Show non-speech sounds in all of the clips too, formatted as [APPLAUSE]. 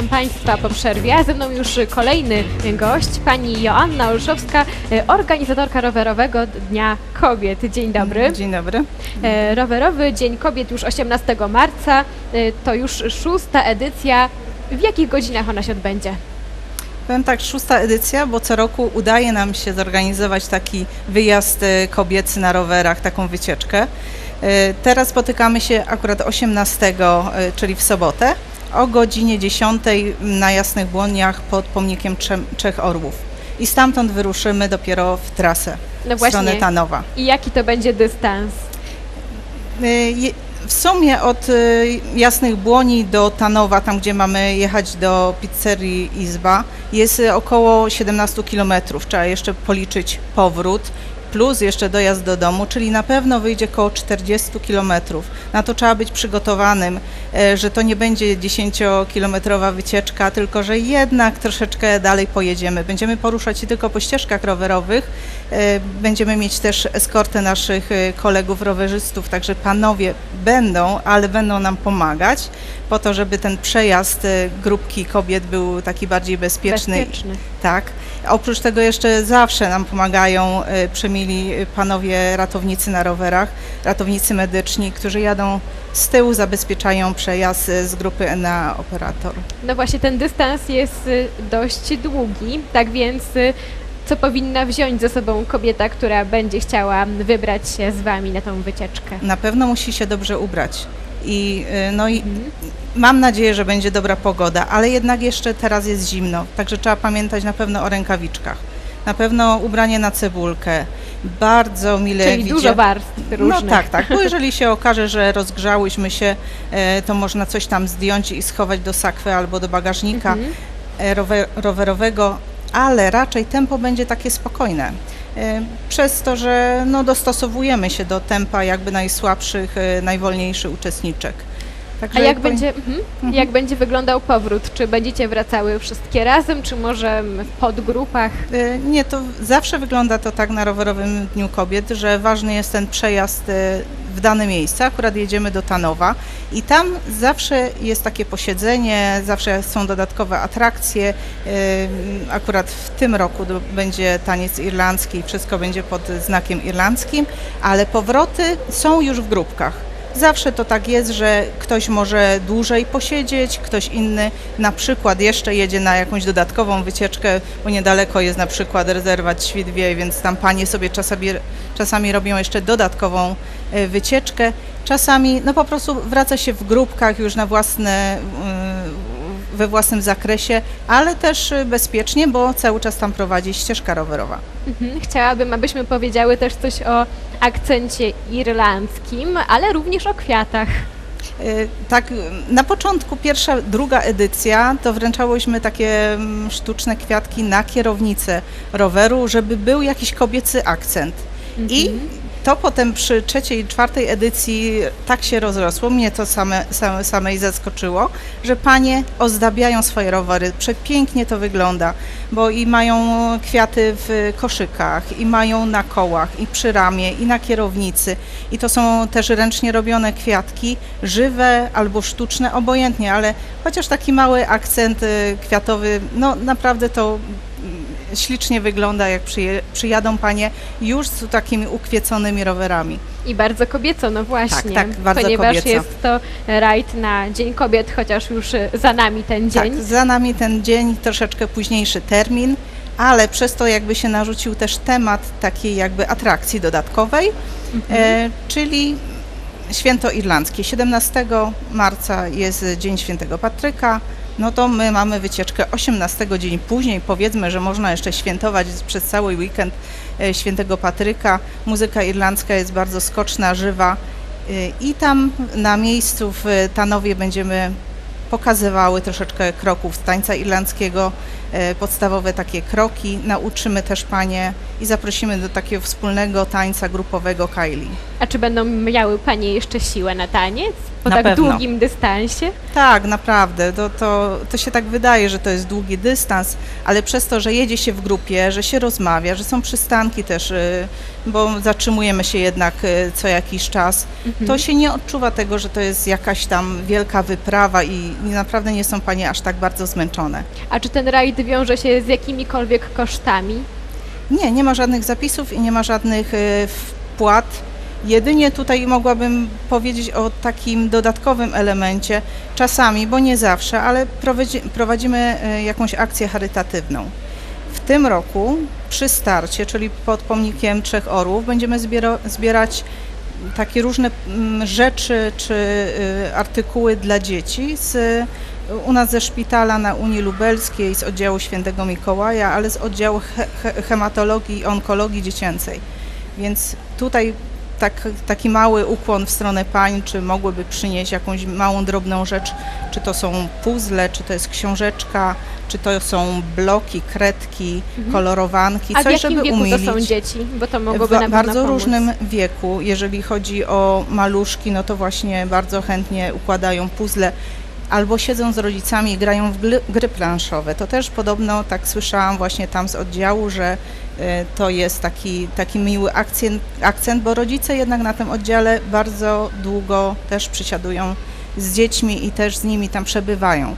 Witam Państwa po przerwie. Ze mną już kolejny gość, pani Joanna Olszowska, e, organizatorka rowerowego Dnia Kobiet. Dzień dobry. Dzień dobry. E, Rowerowy Dzień Kobiet już 18 marca, e, to już szósta edycja. W jakich godzinach ona się odbędzie? Powiem tak, szósta edycja, bo co roku udaje nam się zorganizować taki wyjazd kobiecy na rowerach, taką wycieczkę. Teraz spotykamy się akurat 18, e, czyli w sobotę, o godzinie 10 na Jasnych Błoniach pod pomnikiem Trzech Orłów. I stamtąd wyruszymy dopiero w trasę No w stronę. Tanowa. I jaki to będzie dystans? Y, W sumie od y, Jasnych Błoni do Tanowa, tam gdzie mamy jechać do pizzerii Izba, jest y, około 17 km. Trzeba jeszcze policzyć powrót, plus jeszcze dojazd do domu, czyli na pewno wyjdzie około 40 km. Na to trzeba być przygotowanym, że to nie będzie 10-kilometrowa wycieczka, tylko że jednak troszeczkę dalej pojedziemy. Będziemy poruszać się tylko po ścieżkach rowerowych, E, Będziemy mieć też eskortę naszych e, kolegów rowerzystów, także panowie będą, ale będą nam pomagać po to, żeby ten przejazd e, grupki kobiet był taki bardziej bezpieczny. Bezpieczny. Tak. Oprócz tego jeszcze zawsze nam pomagają e, przemili panowie ratownicy na rowerach, ratownicy medyczni, którzy jadą z tyłu, zabezpieczają przejazd e, z grupy na operator. No właśnie, ten dystans jest y, dość długi, tak więc y, co powinna wziąć ze sobą kobieta, która będzie chciała wybrać się z Wami na tą wycieczkę? Na pewno musi się dobrze ubrać. I, no i Mhm. Mam nadzieję, że będzie dobra pogoda, ale jednak jeszcze teraz jest zimno, także trzeba pamiętać na pewno o rękawiczkach. Na pewno ubranie na cebulkę. Bardzo mile Czyli widzia- dużo warstw różnych. No tak, tak, bo [LAUGHS] jeżeli się okaże, że rozgrzałyśmy się, e, to można coś tam zdjąć i schować do sakwy albo do bagażnika Mhm. e, rower, rowerowego, ale raczej tempo będzie takie spokojne. E, Przez to, że no, dostosowujemy się do tempa jakby najsłabszych, najwolniejszych uczestniczek. A Także jak powin- będzie, mhm. jak będzie wyglądał powrót? Czy będziecie wracały wszystkie razem, czy może w podgrupach? E, Nie, to zawsze wygląda to tak na rowerowym Dniu Kobiet, że ważny jest ten przejazd e, w dane miejsce. Akurat jedziemy do Tanowa i tam zawsze jest takie posiedzenie, zawsze są dodatkowe atrakcje. E, Akurat w tym roku będzie taniec irlandzki i wszystko będzie pod znakiem irlandzkim, ale powroty są już w grupkach. Zawsze to tak jest, że ktoś może dłużej posiedzieć, ktoś inny na przykład jeszcze jedzie na jakąś dodatkową wycieczkę, bo niedaleko jest na przykład rezerwat Świdwie, więc tam panie sobie czasami, czasami robią jeszcze dodatkową e, wycieczkę. Czasami no po prostu wraca się w grupkach już na własne, y, we własnym zakresie, ale też y, bezpiecznie, bo cały czas tam prowadzi ścieżka rowerowa. Mhm. Chciałabym, abyśmy powiedziały też coś o akcencie irlandzkim, ale również o kwiatach. Y, Tak, na początku, pierwsza, druga edycja, to wręczałyśmy takie mm, sztuczne kwiatki na kierownicę roweru, żeby był jakiś kobiecy akcent. I Mhm. To potem przy trzeciej, czwartej edycji tak się rozrosło, mnie to same, same, samej zaskoczyło, że panie ozdabiają swoje rowery. Przepięknie to wygląda, bo i mają kwiaty w koszykach, i mają na kołach, i przy ramie, i na kierownicy. I to są też ręcznie robione kwiatki, żywe albo sztuczne, obojętnie, ale chociaż taki mały akcent y, kwiatowy, no naprawdę to ślicznie wygląda, jak przyje, przyjadą panie już z takimi ukwieconymi rowerami. I bardzo kobieco, no właśnie. tak, bardzo ponieważ kobieco. jest to rajd na Dzień Kobiet, chociaż już y, za nami ten dzień. Tak, za nami ten dzień, troszeczkę późniejszy termin, ale przez to jakby się narzucił też temat takiej jakby atrakcji dodatkowej, Mhm. e, czyli święto irlandzkie. 17 marca jest Dzień Świętego Patryka, no to my mamy wycieczkę 18 dzień później. Powiedzmy, że można jeszcze świętować przez cały weekend e, Świętego Patryka. Muzyka irlandzka jest bardzo skoczna, żywa e, i tam na miejscu w Tanowie będziemy pokazywały troszeczkę kroków tańca irlandzkiego, podstawowe takie kroki, nauczymy też Panie i zaprosimy do takiego wspólnego tańca grupowego Kylie. A czy będą miały Panie jeszcze siłę na taniec? Po Na tak pewno. długim dystansie? Tak, naprawdę. To, to, to się tak wydaje, że to jest długi dystans, ale przez to, że jedzie się w grupie, że się rozmawia, że są przystanki też, y, bo zatrzymujemy się jednak y, co jakiś czas, to się nie odczuwa tego, że to jest jakaś tam wielka wyprawa i, i naprawdę nie są panie aż tak bardzo zmęczone. A czy ten rajd wiąże się z jakimikolwiek kosztami? Nie, nie ma żadnych zapisów i nie ma żadnych y, wpłat. Jedynie tutaj mogłabym powiedzieć o takim dodatkowym elemencie, czasami, bo nie zawsze, ale prowadzi, prowadzimy y, jakąś akcję charytatywną. W tym roku przy starcie, czyli pod pomnikiem Trzech Orłów, będziemy zbiera, zbierać takie różne mm, rzeczy czy y, artykuły dla dzieci z, u nas ze szpitala na Unii Lubelskiej, z oddziału Świętego Mikołaja, ale z oddziału he, he, hematologii i onkologii dziecięcej. Więc tutaj tak, taki mały ukłon w stronę pań, czy mogłyby przynieść jakąś małą, drobną rzecz, czy to są puzzle, czy to jest książeczka, czy to są bloki, kredki, kolorowanki, A w coś, jakim żeby wieku umilić. to są dzieci? Bo to mogłoby W bardzo różnym wieku. Jeżeli chodzi o maluszki, no to właśnie bardzo chętnie układają puzzle albo siedzą z rodzicami i grają w gry, planszowe. To też podobno, tak słyszałam właśnie tam z oddziału, że e, to jest taki, taki miły akcent, akcent, bo rodzice jednak na tym oddziale bardzo długo też przysiadują z dziećmi i też z nimi tam przebywają.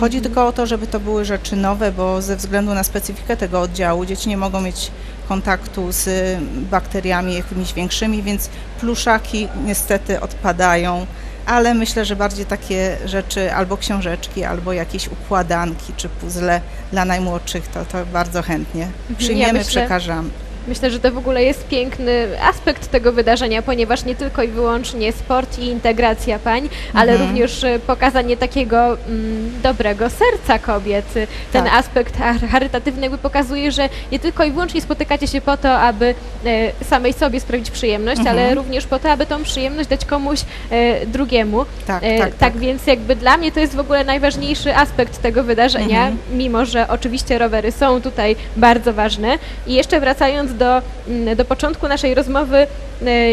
Chodzi tylko o to, żeby to były rzeczy nowe, bo ze względu na specyfikę tego oddziału dzieci nie mogą mieć kontaktu z bakteriami jakimiś większymi, więc pluszaki niestety odpadają, ale myślę, że bardziej takie rzeczy albo książeczki, albo jakieś układanki czy puzzle dla najmłodszych, to, to bardzo chętnie przyjmiemy, myślę- przekażamy. Myślę, że to w ogóle jest piękny aspekt tego wydarzenia, ponieważ nie tylko i wyłącznie sport i integracja pań, ale Mhm. również e, pokazanie takiego mm, dobrego serca kobiet. Ten Tak. aspekt char- charytatywny jakby pokazuje, że nie tylko i wyłącznie spotykacie się po to, aby e, samej sobie sprawić przyjemność, Mhm. ale również po to, aby tą przyjemność dać komuś e, drugiemu. Tak, E, tak, tak. więc jakby dla mnie to jest w ogóle najważniejszy aspekt tego wydarzenia, Mhm. mimo że oczywiście rowery są tutaj bardzo ważne. I jeszcze wracając do, mm, do początku naszej rozmowy,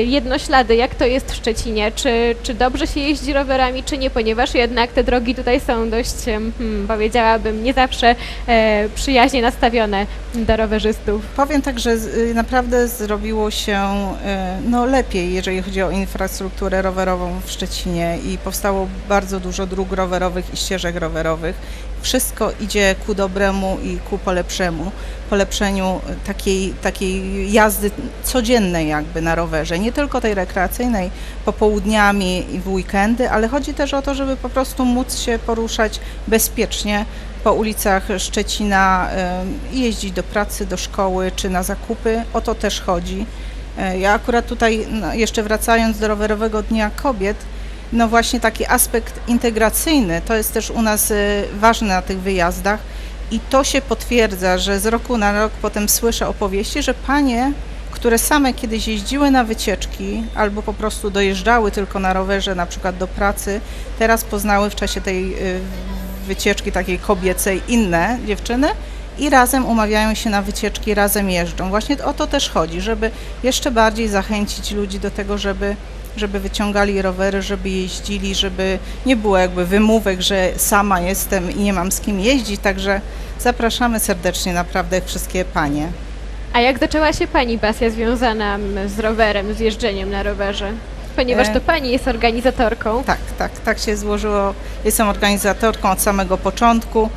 jednoślady, jak to jest w Szczecinie? Czy, czy dobrze się jeździ rowerami, czy nie? Ponieważ jednak te drogi tutaj są dość, hmm, powiedziałabym, nie zawsze e, przyjaźnie nastawione do rowerzystów. Powiem tak, że y, naprawdę zrobiło się y, no, lepiej, jeżeli chodzi o infrastrukturę rowerową w Szczecinie i powstało bardzo dużo dróg rowerowych i ścieżek rowerowych. Wszystko idzie ku dobremu i ku polepszemu, polepszeniu y, takiej, takiej jazdy codziennej jakby na rowerze, nie tylko tej rekreacyjnej popołudniami i w weekendy, ale chodzi też o to, żeby po prostu móc się poruszać bezpiecznie po ulicach Szczecina i jeździć do pracy, do szkoły czy na zakupy. O to też chodzi. Y, Ja akurat tutaj, no, jeszcze wracając do rowerowego Dnia Kobiet, no właśnie taki aspekt integracyjny to jest też u nas y, ważny na tych wyjazdach i to się potwierdza, że z roku na rok potem słyszę opowieści, że panie, które same kiedyś jeździły na wycieczki albo po prostu dojeżdżały tylko na rowerze na przykład do pracy, teraz poznały w czasie tej y, wycieczki takiej kobiecej inne dziewczyny i razem umawiają się na wycieczki, razem jeżdżą. Właśnie o to też chodzi, żeby jeszcze bardziej zachęcić ludzi do tego, żeby, żeby wyciągali rowery, żeby jeździli, żeby nie było jakby wymówek, że sama jestem i nie mam z kim jeździć, także zapraszamy serdecznie naprawdę wszystkie panie. A jak zaczęła się Pani pasja związana z rowerem, z jeżdżeniem na rowerze? Ponieważ E, to Pani jest organizatorką. Tak, tak, tak się złożyło. Jestem organizatorką od samego początku.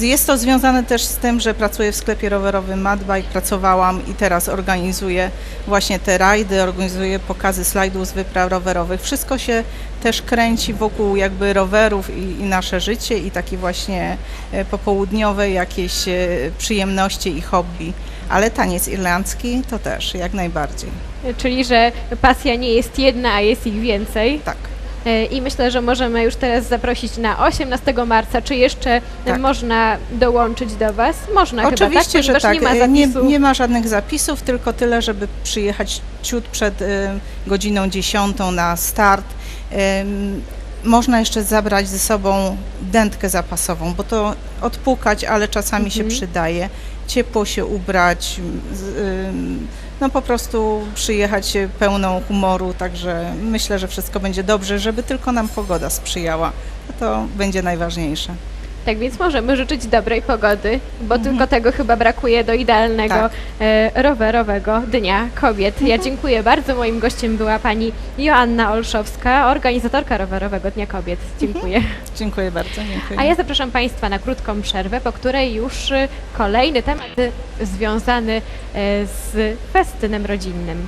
Jest to związane też z tym, że pracuję w sklepie rowerowym Madbike, pracowałam i teraz organizuję właśnie te rajdy, organizuję pokazy slajdów z wypraw rowerowych. Wszystko się też kręci wokół jakby rowerów i, i nasze życie i takie właśnie e, popołudniowe jakieś e, przyjemności i hobby. Ale taniec irlandzki to też, jak najbardziej. Czyli, że pasja nie jest jedna, a jest ich więcej. Tak. I myślę, że możemy już teraz zaprosić na 18 marca. Czy jeszcze Tak. można dołączyć do Was? Można chyba, tak? Oczywiście, że tak. nie ma E, nie, nie ma żadnych zapisów, tylko tyle, żeby przyjechać ciut przed e, godziną 10 na start. Em, można jeszcze zabrać ze sobą dętkę zapasową, bo to odpukać, ale czasami się Mhm. przydaje. Ciepło się ubrać, no po prostu przyjechać pełną humoru, także myślę, że wszystko będzie dobrze, żeby tylko nam pogoda sprzyjała. To będzie najważniejsze. Tak więc możemy życzyć dobrej pogody, bo Mhm. tylko tego chyba brakuje do idealnego Tak. e, rowerowego Dnia Kobiet. Ja dziękuję bardzo. Moim gościem była pani Joanna Olszowska, organizatorka rowerowego Dnia Kobiet. Dziękuję. Dziękuję bardzo. Dziękuję. A ja zapraszam Państwa na krótką przerwę, po której już y, kolejny temat związany y, z festynem rodzinnym.